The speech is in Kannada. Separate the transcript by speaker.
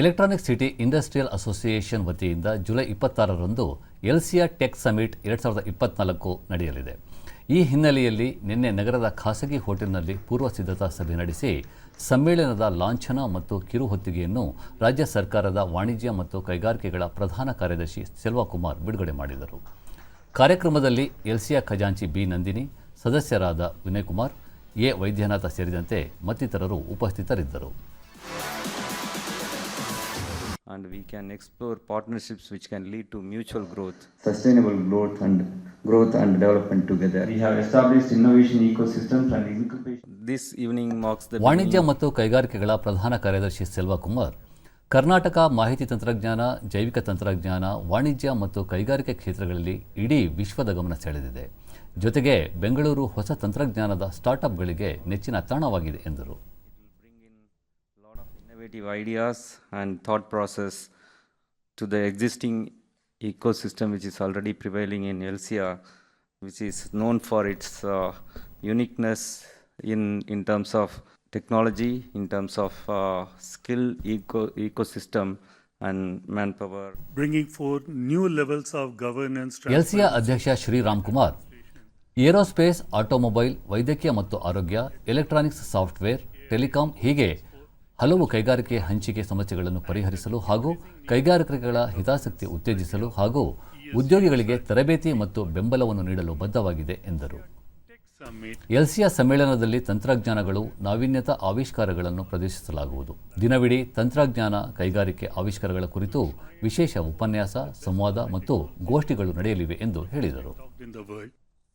Speaker 1: ಎಲೆಕ್ಟ್ರಾನಿಕ್ ಸಿಟಿ ಇಂಡಸ್ಟ್ರಿಯಲ್ ಅಸೋಸಿಯೇಷನ್ ವತಿಯಿಂದ ಜುಲೈ ಇಪ್ಪತ್ತಾರರಂದು ಎಲ್ಸಿಯಾ ಟೆಕ್ ಸಮಿಟ್ ಎರಡು ಸಾವಿರದ ಇಪ್ಪತ್ನಾಲ್ಕು ನಡೆಯಲಿದೆ. ಈ ಹಿನ್ನೆಲೆಯಲ್ಲಿ ನಿನ್ನೆ ನಗರದ ಖಾಸಗಿ ಹೋಟೆಲ್ನಲ್ಲಿ ಪೂರ್ವ ಸಿದ್ಧತಾ ಸಭೆ ನಡೆಸಿ ಸಮ್ಮೇಳನದ ಲಾಂಛನ ಮತ್ತು ಕಿರುಹೊತ್ತಿಗೆಯನ್ನು ರಾಜ್ಯ ಸರ್ಕಾರದ ವಾಣಿಜ್ಯ ಮತ್ತು ಕೈಗಾರಿಕೆಗಳ ಪ್ರಧಾನ ಕಾರ್ಯದರ್ಶಿ ಸೆಲ್ವಕುಮಾರ್ ಬಿಡುಗಡೆ ಮಾಡಿದರು. ಕಾರ್ಯಕ್ರಮದಲ್ಲಿ ಎಲ್ಸಿಯಾ ಖಜಾಂಚಿ ಬಿ ನಂದಿನಿ, ಸದಸ್ಯರಾದ ವಿನಯ್ ಕುಮಾರ್, ಎ ವೈದ್ಯನಾಥ ಸೇರಿದಂತೆ ಮತ್ತಿತರರು ಉಪಸ್ಥಿತರಿದ್ದರು.
Speaker 2: And we can explore partnerships which can lead to mutual growth.
Speaker 3: sustainable growth and growth and development together.
Speaker 4: We have established innovation ecosystems and incubation.
Speaker 2: This evening marks the
Speaker 1: ವಾಣಿಜ್ಯ ಮತ್ತು ಕೈಗಾರಿಕೆಗಳ ಪ್ರಧಾನ ಕಾರ್ಯದರ್ಶಿ ಸೆಲ್ವಕುಮಾರ್ ಕರ್ನಾಟಕ ಮಾಹಿತಿ ತಂತ್ರಜ್ಞಾನ ಜೈವಿಕ ತಂತ್ರಜ್ಞಾನ ವಾಣಿಜ್ಯ ಮತ್ತು ಕೈಗಾರಿಕೆ ಕ್ಷೇತ್ರಗಳಲ್ಲಿ ಇಡೀ ವಿಶ್ವದ ಗಮನ ಸೆಳೆದಿದೆ ಜೊತೆಗೆ ಬೆಂಗಳೂರು ಹೊಸ ತಂತ್ರಜ್ಞಾನದ ಸ್ಟಾರ್ಟ್ಅಪ್ಗಳಿಗೆ ನೆಚ್ಚಿನ ತಾಣವಾಗಿದೆ ಎಂದರು
Speaker 2: innovative ideas and thought process to the existing ecosystem which is already prevailing in Elsia, which is known for its uh, uniqueness in, in terms of technology, in terms of uh, skill eco, ecosystem and manpower.
Speaker 5: bringing forth new levels of governance.
Speaker 1: ಎಲ್ಸಿಯ ಅಧ್ಯಕ್ಷ ಶ್ರೀರಾಮ್ ಕುಮಾರ್ ಏರೋಸ್ಪೇಸ್ ಆಟೋಮೊಬೈಲ್ ವೈದ್ಯಕೀಯ ಮತ್ತು ಆರೋಗ್ಯ ಎಲೆಕ್ಟ್ರಾನಿಕ್ಸ್ ಸಾಫ್ಟ್ವೇರ್ ಟೆಲಿಕಾಂ ಹೀಗೆ ಹಲವು ಕೈಗಾರಿಕೆ ಹಂಚಿಕೆ ಸಮಸ್ಯೆಗಳನ್ನು ಪರಿಹರಿಸಲು ಹಾಗೂ ಕೈಗಾರಿಕೆಗಳ ಹಿತಾಸಕ್ತಿ ಉತ್ತೇಜಿಸಲು ಹಾಗೂ ಉದ್ಯೋಗಿಗಳಿಗೆ ತರಬೇತಿ ಮತ್ತು ಬೆಂಬಲವನ್ನು ನೀಡಲು ಬದ್ಧವಾಗಿದೆ ಎಂದರು ಎಲ್ಸಿಯಾ ಸಮ್ಮೇಳನದಲ್ಲಿ ತಂತ್ರಜ್ಞಾನಗಳು ನಾವೀನ್ಯತಾ ಆವಿಷ್ಕಾರಗಳನ್ನು ಪ್ರದರ್ಶಿಸಲಾಗುವುದು ದಿನವಿಡೀ ತಂತ್ರಜ್ಞಾನ ಕೈಗಾರಿಕೆ ಆವಿಷ್ಕಾರಗಳ ಕುರಿತು ವಿಶೇಷ ಉಪನ್ಯಾಸ, ಸಂವಾದ ಮತ್ತು ಗೋಷ್ಠಿಗಳು ನಡೆಯಲಿವೆ ಎಂದು ಹೇಳಿದರು.